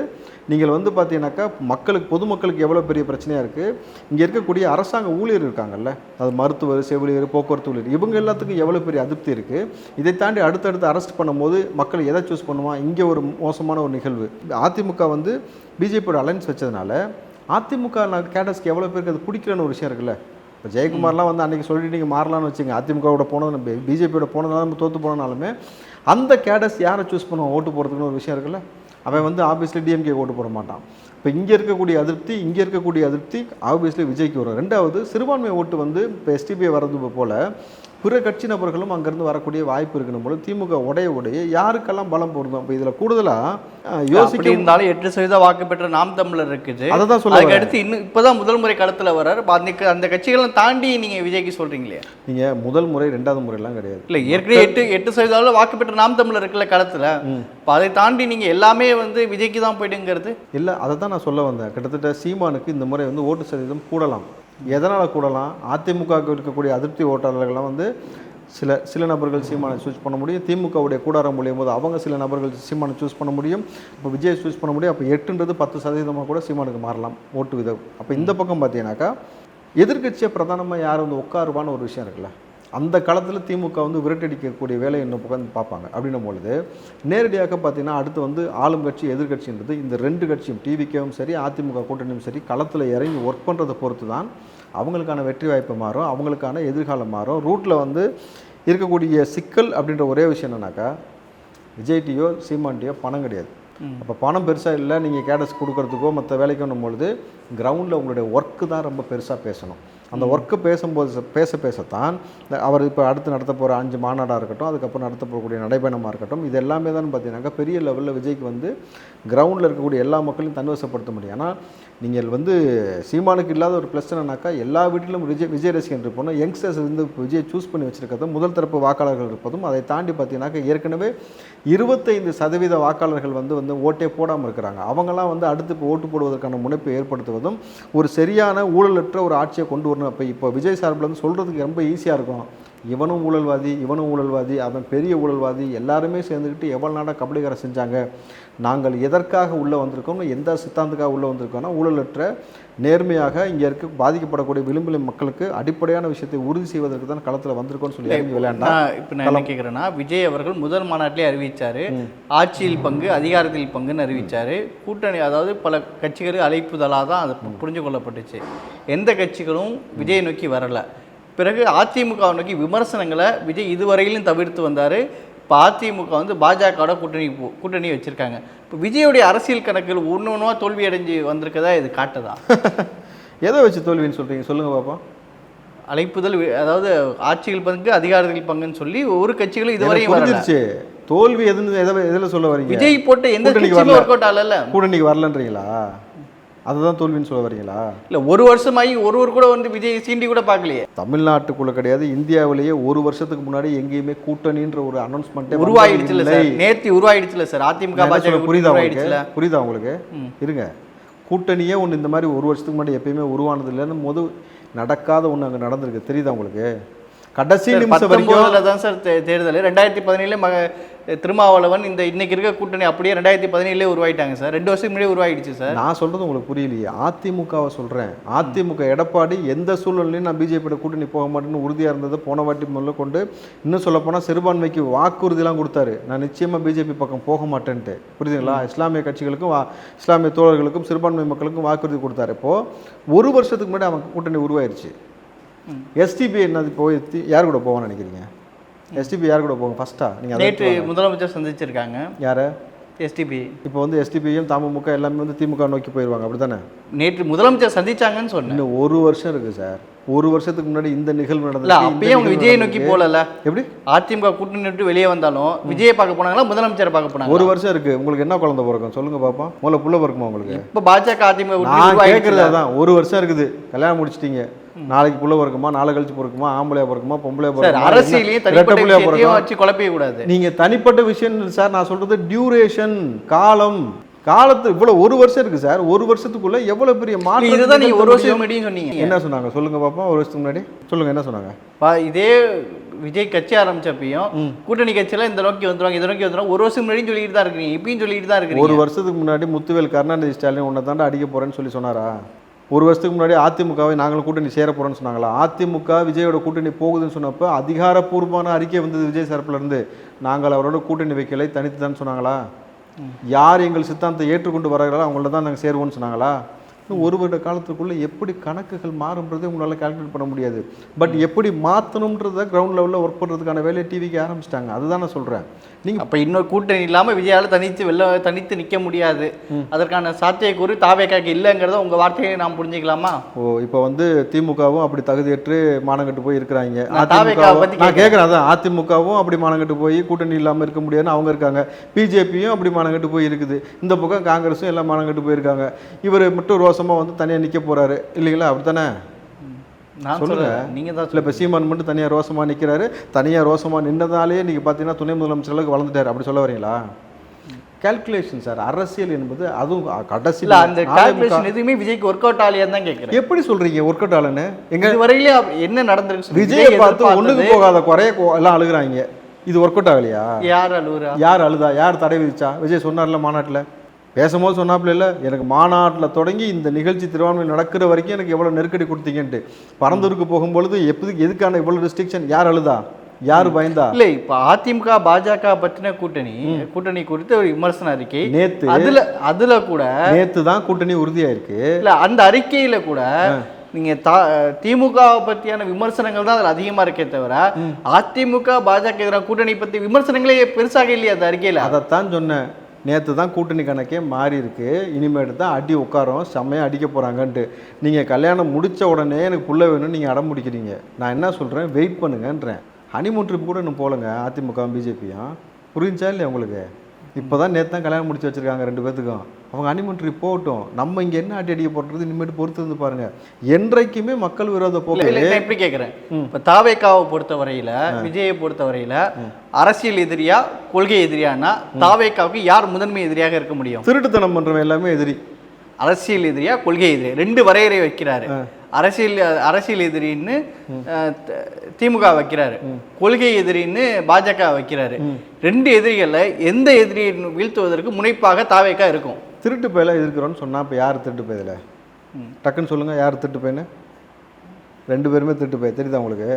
நீங்கள் வந்து பார்த்தீங்கன்னாக்கா மக்களுக்கு பொதுமக்களுக்கு எவ்வளோ பெரிய பிரச்சனையாக இருக்குது இங்கே இருக்கக்கூடிய அரசாங்க ஊழியர் இருக்காங்கல்ல அது மருத்துவர் செவிலியர் போக்குவரத்து ஊழியர் இவங்க எல்லாத்துக்கும் எவ்வளோ பெரிய அதிருப்தி இருக்குது இதை தாண்டி அடுத்தடுத்து அரெஸ்ட் பண்ணும்போது மக்கள் எதை சூஸ் பண்ணுவான் இங்கே ஒரு மோசமான ஒரு நிகழ்வு. அதிமுக வந்து பிஜேபியோட அலைன்ஸ் வச்சதுனால அதிமுக கேடர்ஸ்க்கு எவ்வளோ பேருக்கு அது பிடிக்கலன்னு ஒரு விஷயம் இருக்குல்ல? இப்போ ஜெயக்குமார்லாம் வந்து அன்றைக்கி சொல்லிட்டு நீங்கள் மாறலாம்னு வச்சுங்க. அதிமுகவோட போனது பிஜேபியோட போனதுனால நம்ம தோற்று போனாலுமே அந்த கேடஸ் யாரை சூஸ் பண்ணுவோம் ஓட்டு போகிறதுக்குன்னு ஒரு விஷயம் இருக்குல்ல? அவன் வந்து ஆப்வியஸ்லி டிஎம்கே ஓட்டு போட மாட்டான். இப்போ இங்கே இருக்கக்கூடிய அதிருப்தி இங்கே இருக்கக்கூடிய அதிருப்தி ஆப்வியஸ்லி விஜய்க்கு வரும். ரெண்டாவது சிறுபான்மை ஓட்டு வந்து இப்போ எஸ்டிபிஐ வர்றது போல் பிற கட்சி நபர்களும் அங்கேருந்து வரக்கூடிய வாய்ப்பு இருக்கணும் போல திமுக உடைய உடைய யாருக்கெல்லாம் பலம் பொருந்தும்? இப்போ இதில் கூடுதலாக யோசிக்க இருந்தாலும் எட்டு சதவீத வாக்கு பெற்ற நாம் தமிழர் இருக்குது. அதை தான் சொல்ல அதுக்கு அடுத்து இன்னும் இப்போதான் முதல் முறை களத்தில் வர்றாரு. அப்ப அந்த அந்த கட்சிகளை தாண்டி நீங்கள் விஜய்க்கு சொல்கிறீங்களே நீங்கள் முதல் முறை ரெண்டாவது முறையெல்லாம் கிடையாது. இல்லை ஏற்கனவே எட்டு எட்டு சதவீதம் வாக்கு பெற்ற நாம் தமிழர் இருக்குல்ல களத்தில். இப்போ அதை தாண்டி நீங்கள் எல்லாமே வந்து விஜய்க்கு தான் போயிடுங்கிறது? இல்லை அதை தான் நான் சொல்ல வந்தேன். கிட்டத்தட்ட சீமானுக்கு இந்த முறை வந்து ஓட்டு சதவீதம் கூடலாம். எதனால் கூடலாம்? அதிமுகவுக்கு இருக்கக்கூடிய அதிருப்தி ஓட்டாளர்கள்லாம் வந்து சில சில நபர்கள் சீமானை சூஸ் பண்ண முடியும். திமுகவுடைய கூடாரம் மூலியம் போது அவங்க சில நபர்கள் சீமானை சூஸ் பண்ண முடியும். இப்போ விஜய் சூஸ் பண்ண முடியும். அப்போ எட்டுன்றது பத்து சதவீதமாக கூட சீமானுக்கு மாறலாம். ஓட்டு விதம். அப்போ இந்த பக்கம் பார்த்தீங்கன்னாக்கா எதிர்க்கட்சியை பிரதானமாக யார் வந்து உட்காருவான்னு ஒரு விஷயம் இருக்குல்ல. அந்த காலத்தில் திமுக வந்து விரட்டடிக்கக்கூடிய வேலையை இன்னும் பக்கம் பார்ப்பாங்க. அப்படின்னும் பொழுது நேரடியாக பார்த்தீங்கன்னா அடுத்து வந்து ஆளும் கட்சி எதிர்க்கட்சின்றது இந்த ரெண்டு கட்சியும் டிவிகேவும் சரி அதிமுக கூட்டணியும் சரி களத்தில் இறங்கி ஒர்க் பண்ணுறதை பொறுத்து தான் அவங்களுக்கான வெற்றி வாய்ப்பு மாறும் அவங்களுக்கான எதிர்காலம் மாறும். ரூட்டில் வந்து இருக்கக்கூடிய சிக்கல் அப்படின்ற ஒரே விஷயம் என்னன்னாக்கா விஜய்டியோ சீமான்டியோ பணம் கிடையாது. அப்போ பணம் பெருசாக இல்லை நீங்கள் கேடஸ் கொடுக்கறதுக்கோ மற்ற வேலைக்கோன்னும் பொழுது கிரவுண்டில் உங்களுடைய ஒர்க்கு தான் ரொம்ப பெருசாக பேசணும். அந்த ஒர்க்கு பேசும்போது பேச பேசத்தான் அவர் இப்போ அடுத்து நடத்த போகிற அஞ்சு மாநாடாக இருக்கட்டும் அதுக்கப்புறம் நடத்த போகக்கூடிய நடைபயணமாக இருக்கட்டும் இது எல்லாமே தான் பார்த்தீங்கன்னாக்கா பெரிய லெவலில் விஜய்க்கு வந்து கிரவுண்டில் இருக்கக்கூடிய எல்லா மக்களையும் தன்வசப்படுத்த முடியும். ஆனால் நீங்கள் வந்து சீமானுக்கு இல்லாத ஒரு ப்ளஸ் என்னன்னாக்கா எல்லா வீட்டிலும் விஜய் விஜய் ரசிகன் இருப்போம் யங்ஸ்டர்ஸ் வந்து விஜய் சூஸ் பண்ணி வச்சிருக்கிறதும் முதல் தரப்பு வாக்காளர்கள் இருப்பதும் அதை தாண்டி பார்த்தீங்கன்னாக்கா ஏற்கனவே இருபத்தைந்து சதவீத வாக்காளர்கள் வந்து வந்து ஓட்டே போடாமல் இருக்கிறாங்க. அவங்கெல்லாம் வந்து அடுத்து ஓட்டு போடுவதற்கான முனைப்பை ஏற்படுத்துவதும் ஒரு சரியான ஊழலற்ற ஒரு ஆட்சியை கொண்டு வரணும் இப்போ இப்போ விஜய் சார்பில் வந்து சொல்கிறதுக்கு ரொம்ப ஈஸியாக இருக்கும். இவனும் ஊழல்வாதி இவனும் ஊழல்வாதி அவன் பெரிய ஊழல்வாதி எல்லாருமே சேர்ந்துக்கிட்டு எவ்வளோ நாடாக கபடிகாரம் செஞ்சாங்க? நாங்கள் எதற்காக உள்ளே வந்திருக்கோம்னு எந்த சித்தாந்துக்காக உள்ளே வந்திருக்கோம்னா ஊழலற்ற நேர்மையாக இங்கே இருக்க பாதிக்கப்படக்கூடிய விளிம்புல மக்களுக்கு அடிப்படையான விஷயத்தை உறுதி செய்வதற்கு தான் களத்தில் வந்திருக்கோம்னு சொல்லி இறங்கி விளையாண்டா இப்போ நான் என்ன கேட்குறேன்னா விஜய் அவர்கள் முதல் மாநாட்டிலே அறிவிச்சாரு. ஆட்சியில் பங்கு அதிகாரத்தில் பங்குன்னு அறிவிச்சாரு. கூட்டணி அதாவது பல கட்சிகள் அழைப்புதலாக தான் அது புரிஞ்சு கொள்ளப்பட்டுச்சு. எந்த கட்சிகளும் விஜயை நோக்கி வரல. பிறகு அதிமுக நோக்கி விமர்சனங்களை விஜய் இதுவரையிலும் தவிர்த்து வந்தார். இப்போ அதிமுக வந்து பாஜகவோட கூட்டணி கூட்டணி வச்சுருக்காங்க. இப்போ விஜயுடைய அரசியல் கணக்கில் ஒன்று ஒன்றா தோல்வி அடைஞ்சு வந்திருக்கதா இது காட்டுதா? [laughs] எதை வச்சு தோல்வின்னு சொல்கிறீங்க சொல்லுங்கள் பாப்பா அழைப்புதல் அதாவது ஆட்சியில் பங்கு அதிகாரத்தில் பங்குன்னு சொல்லி ஒரு கட்சிகளும் இதுவரையும் புரிஞ்சிருச்சு. தோல்வி எதுன்னு எதை எதில் சொல்ல வரீங்க? விஜய் போட்ட எந்த கூட்டணிக்கு வரல. ஒர்க் அவுட் ஆகல கூட்டணிக்கு வரலன்றீங்களா? அதுதான் தோல்வின்னு சொல்ல வரீங்களா? இல்ல ஒரு வருஷமாயி ஒருவர் கூட வந்து விஜய் சீண்டி கூட பார்க்கலையே. தமிழ்நாட்டுக்குள்ள கிடையாது இந்தியாவிலேயே ஒரு வருஷத்துக்கு முன்னாடி எங்கேயுமே கூட்டணின்ற ஒரு அனௌன்ஸ்மெண்ட்டே உருவாயிடுச்சுல சார்? நேத்தி உருவாயிடுச்சுல சார்? அதிமுக பாஜக புரியுதா புரியுதா உங்களுக்கு? இருங்க. கூட்டணியே ஒன்று இந்த மாதிரி ஒரு வருஷத்துக்கு முன்னாடி எப்பயுமே உருவானது இல்லைன்னு போது நடக்காத ஒன்று அங்கே நடந்திருக்கு. தெரியுதா உங்களுக்கு? கடைசி நிமிஷம் வரைக்கும் தான் சார் தேர்தல். ரெண்டாயிரத்தி பதினேழுல மக திருமாவளவன் இந்த இன்னைக்கு இருக்க கூட்டணி அப்படியே ரெண்டாயிரத்தி பதினேழுல உருவாயிட்டாங்க சார். ரெண்டு வருஷத்துக்கு முன்னாடியே உருவாயிடுச்சு சார். நான் சொல்றது உங்களுக்கு புரியலையே. அதிமுகவை சொல்றேன். அதிமுக எடப்பாடி எந்த சூழ்நிலையும் நான் பிஜேபியோட கூட்டணி போக மாட்டேன்னு உறுதியா இருந்தது போன வாட்டி முதல்ல கொண்டு இன்னும் சொல்ல போனா சிறுபான்மைக்கு வாக்குறுதிலாம் கொடுத்தாரு. நான் நிச்சயமா பிஜேபி பக்கம் போக மாட்டேன்ட்டு. புரியுதுங்களா? இஸ்லாமிய கட்சிகளுக்கும் வா- இஸ்லாமிய தோழர்களுக்கும் சிறுபான்மை மக்களுக்கும் வாக்குறுதி கொடுத்தாரு. இப்போ ஒரு வருஷத்துக்கு முன்னாடி அவன் கூட்டணி உருவாயிருச்சு. எஸ்டிபி என்னது போய் யார் கூட போவான்னு நினைக்கிறீங்க? எஸ்டிபி யார் கூட போகும் ஃபர்ஸ்டா நீங்க அதை நேற்று முதலமைச்சர் சந்திச்சிருக்காங்க. யாரை? எஸ்டிபி இப்போ வந்து எஸ்டிபியும் தமுமுக எல்லாமே வந்து திமுக நோக்கி போயிடுவாங்க அப்படிதானே நேற்று முதலமைச்சர் சந்திச்சாங்கன்னு சொன்னேன். இன்னும் ஒரு வருஷம் இருக்கு சார். ஒரு வருஷத்துக்கு முன்னாடி இந்த நிகழ்வு நடந்தது அப்பயே அவங்க விஜயை நோக்கி போகல எப்படி? அதிமுக கூட்டணி விட்டு வெளியே வந்தாலும் விஜயை பார்க்க போனாங்களா முதலமைச்சரை பார்க்க போனாங்க ஒரு வருஷம் இருக்கு. உங்களுக்கு என்ன குழந்தை பிறக்கும்? சொல்லுங்க பாப்பா முதல்ல புள்ள பிறக்குமா உங்களுக்கு? இப்ப பாஜக அதிமுக. கேட்கறது அதான். ஒரு வருஷம் இருக்குது. கல்யாணம் முடிச்சிட்டீங்க. நாளைக்கு புள்ள பிறக்குமா நாளை கழிச்சு பிறக்குமா ஆம்பளையா பிறக்குமா பொம்பளையா பிறக்குமா? அரசியலையும் வச்சு குழப்பிக்க கூடாது. நீங்க தனிப்பட்ட விஷயம் சார் நான் சொல்றது டியூரேஷன் காலம். காலத்து இவ்வளவு ஒரு வருஷம் இருக்கு சார். ஒரு வருஷத்துக்குள்ள எவ்வளவு பெரிய மாற்றம் இதுதான் நீங்க ஒரு வருஷம்? முன்னாடியும் சொன்னீங்க. என்ன சொன்னாங்க? சொல்லுங்க பாப்பா ஒரு வருஷத்துக்கு முன்னாடி. சொல்லுங்க என்ன சொன்னாங்க? பா- இதே விஜய் கட்சி ஆரம்பிச்சப்பையும் கூட்டணி கட்சியெல்லாம் இந்த நோக்கி வந்துருவாங்க இதை நோக்கி வந்துருவாங்க. ஒரு வருஷம் முன்னாடியும் சொல்லிட்டு தான் இருக்கீங்க இப்பயும் சொல்லிட்டு தான் ஒரு இருக்கீங்க வருஷத்துக்கு முன்னாடி முத்துவேல் கருணாநிதி ஸ்டாலின் உன்னை தாண்டா அடிக்க போறேன்னு சொல்லி சொன்னாரா? ஒரு வருஷத்துக்கு முன்னாடி அதிமுகவை நாங்களும் கூட்டணி சேர போறோம்னு சொன்னாங்களா? அதிமுக விஜயோட கூட்டணி போகுதுன்னு சொன்னப்போ அதிகாரப்பூர்வமான அறிக்கை வந்தது விஜய் தரப்புலேருந்து நாங்கள் அவரோட கூட்டணி வைக்கலை தனித்து தான் சொன்னாங்களா? யார் எங்கள் சித்தாந்தத்தை ஏற்றுக்கொண்டு வராங்களோ அவங்கள தான் நாங்கள் சேருவோம்னு சொன்னாங்களா? ஒரு வருட காலத்துக்குள்ளே எப்படி கணக்குகள் மாறும்ன்றதை உங்களால் கால்குலேட் பண்ண முடியாது. பட் எப்படி மாற்றணுன்றதை கிரவுண்ட் லெவலில் ஒர்க் பண்ணுறதுக்கான வேலையை டிவிக்கு ஆரம்பிச்சிட்டாங்க. அதுதான் நான் சொல்கிறேன் நீங்கள் அப்ப இன்னொரு கூட்டணி இல்லாம விஜயால தனித்து வெளில தனித்து நிக்க முடியாது. அதற்கான சாத்தியக்கூறு தாவேக்காக்கு இல்லைங்கிறத உங்க வார்த்தையை நாம் புரிஞ்சுக்கலாமா? ஓ இப்போ வந்து திமுகவும் அப்படி தகுதியற்று மானங்கட்டு போய் இருக்கிறாங்க. நான் கேட்குறேன். அதான். அதிமுகவும் அப்படி மானங்கட்டு போய் கூட்டணி இல்லாமல் இருக்க முடியாதுன்னு அவங்க இருக்காங்க. பிஜேபியும் அப்படி மானங்கட்டு போய் இருக்குது. இந்த பக்கம் காங்கிரஸும் எல்லாம் மானங்கட்டு போயிருக்காங்க. இவர் மட்டும் ரோசமாக வந்து தனியாக நிற்க போறாரு. இல்லைங்களா? அப்படித்தானே? நான் சொல்லுங்க. சொல்லுங்க நீங்க தான் இல்லை இப்போ சீமான் மட்டும் தனியாக ரோசமாக நிற்கிறாரு தனியாக ரோசமாக நின்றதாலே நீங்கள் பார்த்தீங்கன்னா துணை முதலமைச்சர் அளவுக்கு வளர்ந்துட்டாரு. அப்படி சொல்ல வரீங்களா? கால்குலேஷன் சார் அரசியல் என்பது அதுவும் கடைசியில் அந்த கால்குலேஷன் எதுவுமே விஜய்க்கு ஒர்க் அவுட் தான் கேட்கிறேன் எப்படி சொல்றீங்க ஒர்க் அவுட் ஆளுன்னு எங்க இது வரையிலே என்ன நடந்திருக்கு. விஜயை பார்த்து ஒண்ணுக்கு போகாத குறைய எல்லாம் அழுகுறாங்க. இது ஒர்க் அவுட் ஆகலையா? யார் அழுவுறா? யார் அழுதா? யார் தடை விதிச்சா? விஜய் சொன்னார்ல மாநாட்டில்? பேசும்போது சொன்னாப்புல இல்லை எனக்கு மாநாட்டில் தொடங்கி இந்த நிகழ்ச்சி திருவான்மையில் நடக்கிற வரைக்கும் எனக்கு எவ்வளோ நெருக்கடி கொடுத்தீங்கன்ட்டு. பரந்தூருக்கு போகும்பொழுது எப்படி எதுக்கான இவ்வளோ ரெஸ்ட்ரிக்ஷன் யார் அழுதா? யார் பயந்தா? இல்ல இப்ப அதிமுக பாஜக பற்றின கூட்டணி கூட்டணி குறித்து ஒரு விமர்சன அறிக்கை. நேத்து அதுல அதுல கூட நேத்து தான் கூட்டணி உறுதியாயிருக்கு. இல்ல அந்த அறிக்கையில கூட நீங்க தா- திமுக பத்தியான விமர்சனங்கள் தான் அதுல அதிகமா இருக்கே தவிர அதிமுக பாஜக கூட்டணி பத்தி விமர்சனங்களே பெருசாக இல்லையா அந்த அறிக்கையில? அதைத்தான் சொன்னேன். நேற்று தான் கூட்டணி கணக்கே மாறி இருக்கு இனிமேட்டு தான் அடி உட்காரோம். செம்மையாக அடிக்க போகிறாங்கன்ட்டு நீங்கள் கல்யாணம் முடித்த உடனே எனக்கு புள்ள வேணும்னு நீங்கள் அடம் முடிக்கிறீங்க நான் என்ன சொல்கிறேன் வெயிட் பண்ணுங்கன்றேன். ஹனிமூன் ட்ரிப் கூட இன்னும் போகலங்க அதிமுக பிஜேபியும் புரிஞ்சா இல்லையா உங்களுக்கு? இப்போ தான் நேற்று தான் கல்யாணம் முடிச்சு வச்சுருக்காங்க ரெண்டு பேர்த்துக்கும் அவங்க ஹனிமூன் ட்ரிப் போகட்டும். நம்ம இங்கே என்ன அடி அடிக்க போடுறது இனிமேட்டு பொறுத்து இருந்து பாருங்க. என்றைக்குமே மக்கள் விரோத போக்கு எப்படி கேட்குறேன் இப்போ தாவேக்காவை பொறுத்த வரையில விஜயை பொறுத்த வரையில அரசியல் எதிரியா கொள்கை எதிரியானா தாவேக்காவுக்கு யார் முதன்மை எதிரியாக இருக்க முடியும்? திருட்டுத்தனம் பண்ணுறவன் எல்லாமே எதிரி. அரசியல் எதிரியா கொள்கை எதிரி? ரெண்டு வரையறை வைக்கிறாரு. அரசியல் அரசியல் எதிரின்னு திமுக வைக்கிறாரு. கொள்கை எதிரின்னு பாஜக வைக்கிறாரு. ரெண்டு எதிரிகள்ல எந்த எதிரியை வீழ்த்துவதற்கு முனைப்பாக தாவேக்கா இருக்கும்? திருட்டு பையில எதிர்க்கிறோன்னு சொன்னால் இப்போ யார் திருட்டு பையில டக்குன்னு சொல்லுங்கள் யார் திருட்டு பையனு ரெண்டு பேருமே திருட்டு பை தெரியுதா உங்களுக்கு?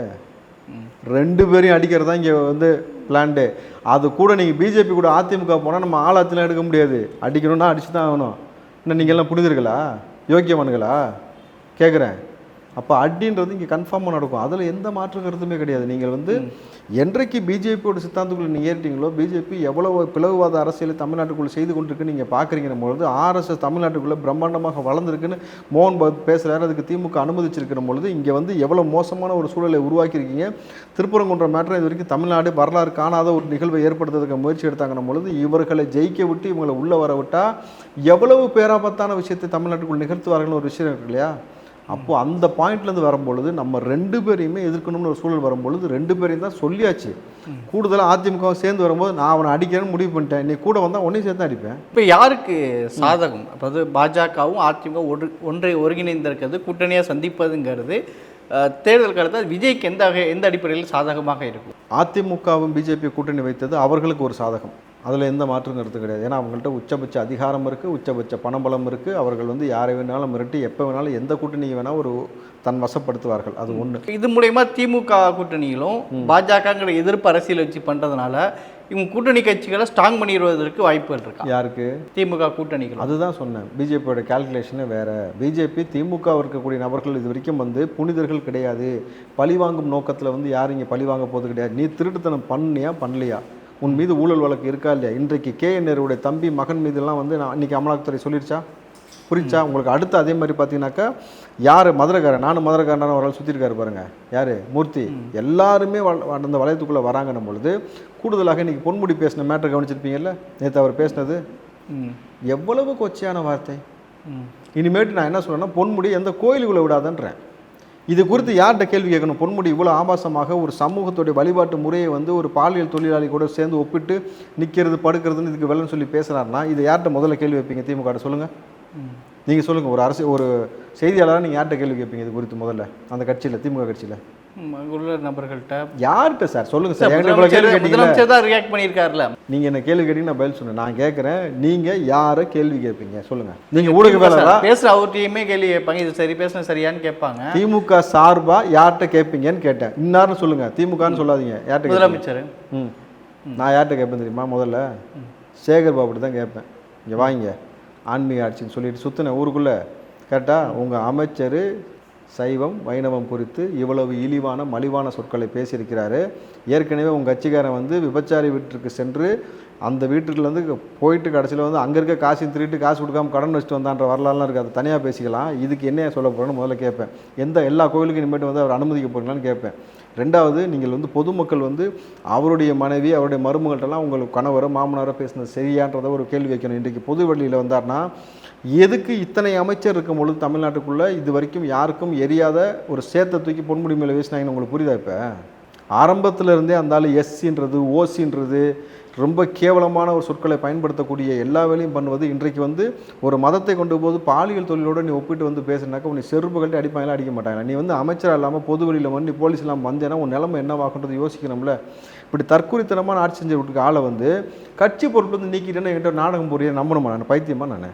ரெண்டு பேரையும் அடிக்கிறது தான் இங்கே வந்து பிளான்டு அது கூட நீங்கள் பிஜேபி கூட அதிமுக போனால் நம்ம ஆளாத்துலாம் எடுக்க முடியாது. அடிக்கணும்னா அடிச்சு தான் ஆகணும். இன்னும் நீங்கள் எல்லாம் புனிதர்களா? யோக்கியமானுங்களா கேட்குறேன் அப்போ அடின்றது இங்கே கன்ஃபார்மாக நடக்கும். அதில் எந்த மாற்று கருத்துமே கிடையாது. நீங்கள் வந்து என்றைக்கு பிஜேபியோட சித்தாந்தத்துக்குள்ள நீங்கள் ஏறிட்டீங்களோ பிஜேபி எவ்வளவு பிளவுவாத அரசியலை தமிழ்நாட்டுக்குள்ளே செய்து கொண்டிருக்கு நீங்கள் பார்க்குறீங்கிற பொழுது ஆர்எஸ்எஸ் தமிழ்நாட்டுக்குள்ளே பிரம்மாண்டமாக வளர்ந்துருக்குன்னு மோகன் பகத் பேசுகிறாரு அதுக்கு திமுக அனுமதிச்சிருக்கிற பொழுது இங்கே வந்து எவ்வளோ மோசமான ஒரு சூழலை உருவாக்கியிருக்கீங்க. திருப்பரங்குன்ற மேட்டர் இது வரைக்கும் தமிழ்நாடு வரலாறு காணாத ஒரு நிகழ்வை ஏற்படுத்துறதுக்கு முயற்சி எடுத்தாங்கன்ற பொழுது இவர்களை ஜெயிக்க விட்டு இவங்களை உள்ளே வர விட்டால் எவ்வளவு பேராபத்தான விஷயத்தை தமிழ்நாட்டுக்குள் நிகழ்த்துவார்கள்னு ஒரு விஷயம் இருக்கு இல்லையா? அப்போ அந்த பாயிண்ட்லேருந்து வரும்பொழுது நம்ம ரெண்டு பேரையுமே எதிர்க்கணும்னு ஒரு சூழல் வரும்பொழுது ரெண்டு பேரையும் தான் சொல்லியாச்சு. கூடுதலாக அதிமுக சேர்ந்து வரும்போது நான் அவனை அடிக்கிறேன்னு முடிவு பண்ணிட்டேன். நீ கூட வந்தால் ஒன்றையும் சேர்த்து தான் அடிப்பேன். இப்போ யாருக்கு சாதகம்? அதாவது பாஜகவும் அதிமுக ஒரு ஒன்றை ஒருங்கிணைந்திருக்கிறது கூட்டணியாக சந்திப்பதுங்கிறது தேர்தல் காலத்தில் விஜய்க்கு எந்த எந்த அடிப்படையில் சாதகமாக இருக்கும்? அதிமுகவும் பிஜேபி கூட்டணி வைத்தது அவர்களுக்கு ஒரு சாதகம். அதில் எந்த மாற்று கருத்து கிடையாது. ஏன்னா அவங்கள்ட்ட உச்சபட்ச அதிகாரம் இருக்குது உச்சபட்ச பணபலம் இருக்குது அவர்கள் வந்து யாரை வேணாலும் மிரட்டி எப்போ வேணாலும் எந்த கூட்டணியை வேணால் ஒரு தன் வசப்படுத்துவார்கள். அது ஒன்று இது மூலயமா திமுக கூட்டணியிலும் பாஜகங்கிற எதிர்ப்பு அரசியல் வச்சு பண்ணுறதுனால இவங்க கூட்டணி கட்சிகளை ஸ்ட்ராங் பண்ணிடுவதற்கு வாய்ப்புகள் இருக்கா? யாருக்கு? திமுக கூட்டணிகள் அதுதான் சொன்னேன். பிஜேபியோட கால்குலேஷனே வேற. பிஜேபி திமுக இருக்கக்கூடிய நபர்கள் இது வரைக்கும் வந்து புனிதர்கள் கிடையாது. பழிவாங்கும் நோக்கத்தில் வந்து யாரும் இங்கே பழி வாங்க போகிறது கிடையாது. நீ திருட்டுத்தனம் பண்ணியா பண்ணலையா? உன் மீது ஊழல் வழக்கு இருக்கா இல்லையா? இன்றைக்கு கே. என். நேருடைய தம்பி மகன் மீதெல்லாம் வந்து நான் இன்னைக்கு அமலாக்கத்துறை சொல்லிருச்சா? புரிச்சா உங்களுக்கு அடுத்து அதே மாதிரி பார்த்தீங்கன்னாக்கா யார்? மதுரைக்காரன். நானும் மதுரைக்காரன் ஒரு ஆள் சுற்றிருக்காரு பாருங்க. யார்? மூர்த்தி. எல்லாருமே அந்த வளையத்துக்குள்ளே வராங்கன்னும் பொழுது கூடுதலாக இன்னைக்கு பொன்முடி பேசின மேட்டர் கவனிச்சிருப்பீங்கல்ல? நேற்று அவர் பேசினது. ம். எவ்வளவு கொச்சையான வார்த்தை. இனிமேட்டு நான் என்ன சொல்றேன்னா பொன்முடி எந்த கோயிலுக்குள்ளே விடாதன்றேன். இது குறித்து யார்கிட்ட கேள்வி கேட்கணும்? பொன்முடி இவ்வளோ ஆபாசமாக ஒரு சமூகத்துடைய வழிபாட்டு முறையை வந்து ஒரு பாலியல் தொழிலாளி கூட சேர்ந்து ஒப்பிட்டு நிற்கிறது படுக்கிறதுன்னு இதுக்கு வெள்ளன்னு சொல்லி பேசுகிறாருன்னா இது யார்கிட்ட முதல்ல கேள்வி வைப்பீங்க? திமுக சொல்லுங்கள் நீங்கள் சொல்லுங்கள் ஒரு அரசு ஒரு செய்தியாளராக நீங்கள் யார்கிட்ட கேள்வி கேட்பீங்க இது குறித்து முதல்ல? அந்த கட்சியில் திமுக கட்சியில். அங்குள்ள நபர்கள்ட்ட. யார்கிட்ட சார்? சொல்லுங்கள் சார். முதலமைச்சர் தான் ரியாக்ட் பண்ணியிருக்காருல்ல. நீங்கள் என்ன கேள்வி கேட்டீங்க நான் பதில் சொன்னேன் நான் கேட்குறேன் நீங்கள் யாரை கேள்வி கேட்பீங்க? சொல்லுங்கள் நீங்கள் ஊடகவியலாளரா? பேசுற அவர்கிட்டயுமே கேள்வி கேட்பாங்க. இது சரி பேசுன சரியான்னு கேட்பாங்க. திமுக சார்பா யார்கிட்ட கேட்பீங்கன்னு கேட்டேன். இன்னார்னு சொல்லுங்க. திமுகன்னு சொல்லாதீங்க. யார்கிட்ட? முதலமைச்சர். ம். நான் யார்கிட்ட கேட்பேன் தெரியுமா? முதல்ல? சேகர் பாபுட்டு தான் கேட்பேன். இங்கே வாங்க. ஆன்மீக ஆட்சின்னு சொல்லிட்டு சுற்றினேன் ஊருக்குள்ளே. கேட்டால் உங்கள் அமைச்சர் சைவம் வைணவம் குறித்து இவ்வளவு இழிவான மலிவான சொற்களை பேசியிருக்கிறாரு. ஏற்கனவே உங்கள் கட்சிக்காரன் வந்து விபச்சாரி வீட்டிற்கு சென்று அந்த வீட்டுலேருந்து போயிட்டு கடைசியில் வந்து அங்கே இருக்க காசையும் திருட்டு காசு கொடுக்காம கடன் வச்சுட்டு வந்தான்ற வரலாறுலாம் இருக்குது அதை தனியாக பேசிக்கலாம். இதுக்கு என்ன சொல்ல போகிறேன்னு முதல்ல கேட்பேன். எந்த எல்லா கோயிலுக்கும் இனிமேட்டு வந்து அவர் அனுமதிக்க போகிறீங்களான்னு கேட்பேன். ரெண்டாவது நீங்கள் வந்து பொதுமக்கள் வந்து அவருடைய மனைவி அவருடைய மருமகள்கிட்டலாம் உங்களுக்கு கணவரோ மாமனாரோ பேசினது சரியான்றதை ஒரு கேள்வி வைக்கணும். இன்றைக்கு பொது வழியில் வந்தார்னா எதுக்கு இத்தனை அமைச்சர் இருக்கும் பொழுது தமிழ்நாட்டுக்குள்ளே இது வரைக்கும் யாருக்கும் எரியாத ஒரு சேத்தை தூக்கி பொன்முடி மேலே வீசினாங்கன்னு உங்களுக்கு புரியுதா இப்போ? ஆரம்பத்தில் இருந்தே அந்த ஆள் எஸ்சின்றது ஓசின்றது ரொம்ப கேவலமான ஒரு சொற்களை பயன்படுத்தக்கூடிய எல்லா வேலையும் பண்ணுவது இன்றைக்கு வந்து ஒரு மதத்தை கொண்டு போது பாலியல் தொழிலோட நீ ஒப்பிட்டு வந்து பேசுனாக்கா உன்னை செருப்புகள்ட்ட அடிப்பாங்களா அடிக்க மாட்டாங்க நீ வந்து அமைச்சராக இல்லாமல் பொது வழியில் வந்து நீ போலீஸ் இல்லாமல் வந்தேன்னா உன் நிலைமை என்னவாகுன்றது யோசிக்கணும்ல. இப்படி தற்குறித்தனமான ஆட்சி செஞ்சு ஆளை வந்து கட்சி பொறுப்பு வந்து நீக்கிட்டேன்னா என்கிட்ட நாடகம் புரிய நம்பணுமா நான்? பைத்தியமா நான்?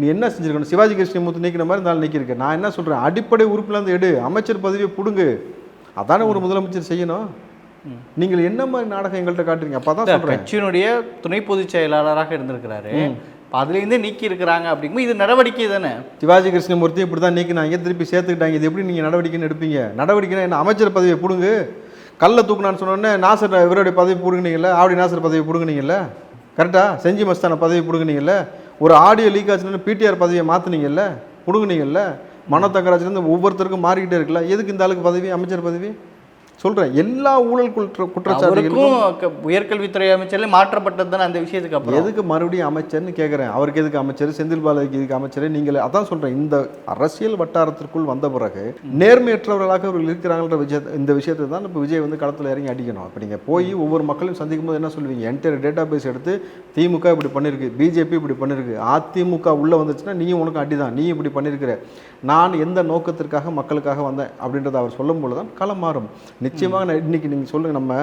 நீ என்ன செஞ்சிருக்கணும்? சிவாஜி கிருஷ்ணமூர்த்தி நீக்கிற மாதிரி இருந்தாலும் நீக்கியிருக்க. நான் என்ன சொல்கிறேன் அடிப்படை உறுப்பிலேருந்து எடு. அமைச்சர் பதவியை பிடுங்கு. அதானே ஒரு முதலமைச்சர் செய்யணும்? நீங்கள் என்ன மாதிரி நாடகம் எங்கள்கிட்ட காட்டுறீங்க? அப்போ தான் சொல்கிறேன் கட்சியினுடைய துணை பொதுச் செயலாளராக இருந்திருக்கிறாரு. அதுலேருந்தே நீக்கி இருக்கிறாங்க அப்படிங்கும்போது இது நடவடிக்கை தானே? சிவாஜி கிருஷ்ணமூர்த்தி இப்படி தான் நீக்கினாங்க திருப்பி சேர்த்துக்கிட்டாங்க. இது எப்படி நீங்கள் நடவடிக்கைன்னு எடுப்பீங்க? நடவடிக்கைனா என்ன? அமைச்சர் பதவியை பிடுங்கு. கல்லை தூக்குனான்னு சொன்னோடனே நாசர் இவருடைய பதவி பிடுங்குனீங்கல்ல? ஆவடி நாசர் பதவி பிடுங்குனீங்கல்ல? கரெக்டாக செஞ்சி மஸ்தான பதவி பிடுங்குனீங்கல்ல? ஒரு ஆடியோ லீக் ஆச்சுன்னு பிடிஆர் பதவியை மாற்றுனீங்கல்ல பிடுங்குனீங்கல்ல? மனோ தங்கராஜ்லேருந்து ஒவ்வொருத்தருக்கும் மாறிக்கிட்டே இருக்குல்ல? எதுக்கு இந்த ஆளுக்கு பதவி? அமைச்சர் பதவி? சொல்கிறேன் எல்லா ஊழல் குற்ற குற்றச்சாட்டுகளுக்கும் உயர்கல்வித்துறை அமைச்சர்ல மாற்றப்பட்டது தானே அந்த விஷயத்துக்கு அப்புறம். எதுக்கு மறுபடியும் அமைச்சர்னு கேட்குறேன் அவருக்கு எதுக்கு அமைச்சர்? செந்தில் பாலாஜிக்கு எதுக்கு அமைச்சர்? நீங்கள் அதான் சொல்கிறேன் இந்த அரசியல் வட்டாரத்திற்குள் வந்த பிறகு நேர்மையற்றவர்களாக அவர்கள் இருக்கிறாங்கன்ற விஷயத்தை இந்த விஷயத்தை தான் இப்போ விஜய் வந்து களத்தில் இறங்கி அடிக்கணும். இப்போ நீங்கள் போய் ஒவ்வொரு மக்களையும் சந்திக்கும் போது என்ன சொல்லுவீங்க என்டையர் டேட்டா பேஸ் எடுத்து திமுக இப்படி பண்ணியிருக்கு பிஜேபி இப்படி பண்ணியிருக்கு அதிமுக உள்ளே வந்துச்சுன்னா நீயும் உனக்கு அடி தான் நீ இப்படி பண்ணியிருக்கிற நான் எந்த நோக்கத்திற்காக மக்களுக்காக வந்தேன் அப்படின்றத அவர் சொல்லும் பொழுது தான் களம் மாறும். நிச்சயமாக இன்னைக்கு நீங்கள் சொல்லுங்கள் நம்ம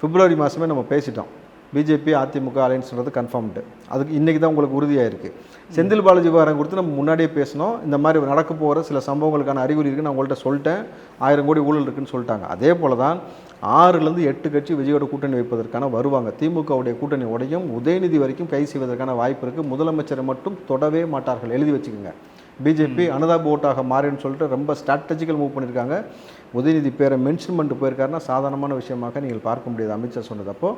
பிப்ரவரி மாதமே நம்ம பேசிட்டோம். பிஜேபி அதிமுக அலைன்ஸ்ன்றது கன்ஃபார்ம்டு அதுக்கு இன்றைக்கி தான் உங்களுக்கு உறுதியாக இருக்குது செந்தில் பாலாஜி விவகாரம் கொடுத்து நம்ம முன்னாடியே பேசினோம். இந்த மாதிரி நடக்க போகிற சில சம்பவங்களுக்கான அறிகுறி இருக்குன்னு நான் உங்கள்கிட்ட சொல்லிட்டேன். ஆயிரம் கோடி ஊழல் இருக்குன்னு சொல்லிட்டாங்க. அதே போல தான் ஆறுலேருந்து எட்டு கட்சி விஜயோட கூட்டணி வைப்பதற்கான வருவாங்க. திமுகவுடைய கூட்டணி உடையும். உதயநிதி வரைக்கும் கை செய்வதற்கான வாய்ப்பு இருக்குது முதலமைச்சரை மட்டும் தொடவே மாட்டார்கள். எழுதி வச்சுக்கோங்க. பிஜேபி அனுதாப் ஓட்டாக மாறின்னு சொல்லிட்டு ரொம்ப ஸ்ட்ராட்டஜிக்கல் மூவ் பண்ணியிருக்காங்க உதயநிதி பேரை மென்ஷன் பண்ணிட்டு போயிருக்காருன்னா சாதாரணமான விஷயமாக நீங்கள் பார்க்க முடியாது. அமித்ஷா சொன்னது. அப்போ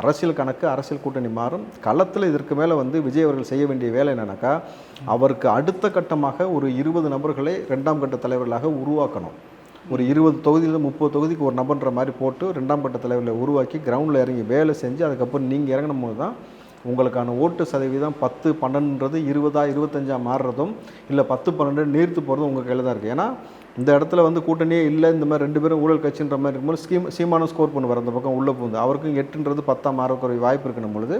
அரசியல் கணக்கு அரசியல் கூட்டணி மாறும். களத்தில் இதற்கு மேலே வந்து விஜய் அவர்கள் செய்ய வேண்டிய வேலை என்னன்னாக்கா அவருக்கு அடுத்த கட்டமாக ஒரு இருபது நபர்களை ரெண்டாம் கட்ட தலைவர்களாக உருவாக்கணும். ஒரு இருபது தொகுதியில் முப்பது தொகுதிக்கு ஒரு நபர்ன்ற மாதிரி போட்டு ரெண்டாம் கட்ட தலைவர்களை உருவாக்கி கிரவுண்டில் இறங்கி வேலை செஞ்சு அதுக்கப்புறம் நீங்கள் இறங்கணும் போது தான் உங்களுக்கான ஓட்டு சதவீதம் பத்து பன்னெண்டுன்றது இருபதா இருபத்தஞ்சா மாறுறதும் இல்லை பத்து பன்னெண்டு நீர்த்து போகிறதும் உங்கள் கையில் தான் இருக்குது ஏன்னா இந்த இடத்துல வந்து கூட்டணியே இல்லை இந்த மாதிரி ரெண்டு பேரும் ஊழல் கட்சின்ற மாதிரி இருக்கும்போது ஸ்கீம் சீமானும் ஸ்கோர் பண்ணுவார் அந்த பக்கம் உள்ளே போகுது அவருக்கும் எட்டுன்றது பத்தா மாறக்கூடிய வாய்ப்பு இருக்கணும் பொழுது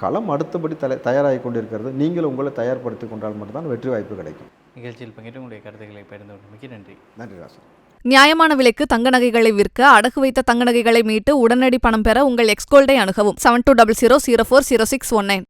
களம் அடுத்தபடி தலை தயாராகி கொண்டிருக்கிறது. நீங்கள் உங்களை தயார்படுத்தி கொண்டால் மட்டும்தான் வெற்றி வாய்ப்பு கிடைக்கும். நிகழ்ச்சியில் பங்கிட்டு உங்களுடைய கருத்துக்களை பகிர்ந்து கொண்டமைக்கு நன்றி. நன்றி ராசன். நியாயமான விலைக்கு தங்க நகைகளை விற்க அடகு வைத்த தங்க நகைகளை மீட்டு உடனடி பணம் பெற உங்கள் எக்ஸ்கோல்டை அணுகவும். Seven two double zero zero four zero six one nine